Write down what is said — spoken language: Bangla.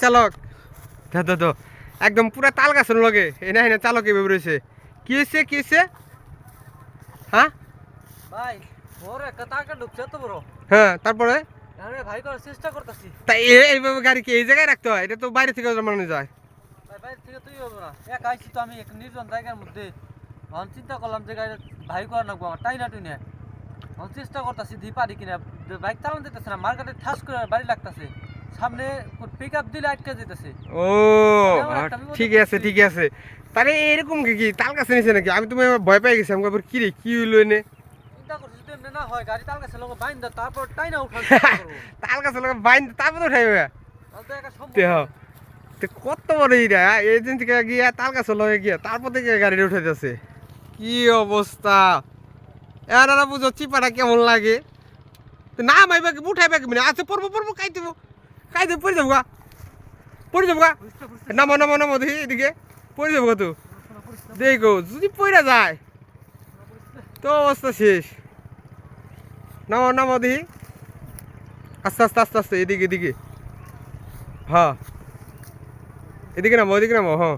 চালক। দো দো দো। একদম পুরা তাল গাছের লগে। এনা হেনা চালক এভাবে রয়েছে। কি হয়েছে কি হয়েছে হ্যাঁ? ভাই ওর একটা ঢুকছে তো বড় হ্যাঁ তারপরে? আমি ভাই করার চেষ্টা করতেছি। তা এইভাবে গাড়ি কি এই জায়গায় রাখতে হয়? এটা তো বাইরে থেকে জমানো যায়। ভাই বাইরে থেকে তুই হবে না। এক আইছি তো আমি এক নির্জন জায়গার মধ্যে। আমি চিন্তা করলাম যে গাড়ি ভাই করা নাকবো আমার টাইনা টুইনে। আমি চেষ্টা করতেছি দি পারি কিনা বাইক চালান যেতেছে না মার্কেটে ঠাস করে বাড়ি লাগতেছে। সামনে পিক আপ দিলে আটকে যেতেছে। ও ঠিক আছে ঠিক আছে। তাহলে এরকম কি কি তাল গাছে নিছে নাকি? আমি তুমি ভয় পেয়ে গেছি আমি কি রে কি হইল এনে? হয় তাল কাছে লোক বাইন তারপর না। কত বড় এইটা এজেন্ট থেকে গিয়া তাল গাছে লগে গিয়া তারপর থেকে গাড়িটা উঠে যাচ্ছে কি অবস্থা? এরা বুঝো চিপাটা কেমন লাগে? না মাইবা কি উঠাইবা কি? মানে আচ্ছা পড়ব পড়ব খাই খাই দেবো পড়ে যাব গা পড়ে যাব গা নামো নামো নামো দেখি এদিকে। পড়ে যাব গা তো দেখো যদি পড়ে যায় তো অবস্থা শেষ। নামো নামো দেখি। আস্তে আস্তে আস্তে আস্তে এদিকে এদিকে। হ্যাঁ এদিকে নামো এদিকে নামো হ্যাঁ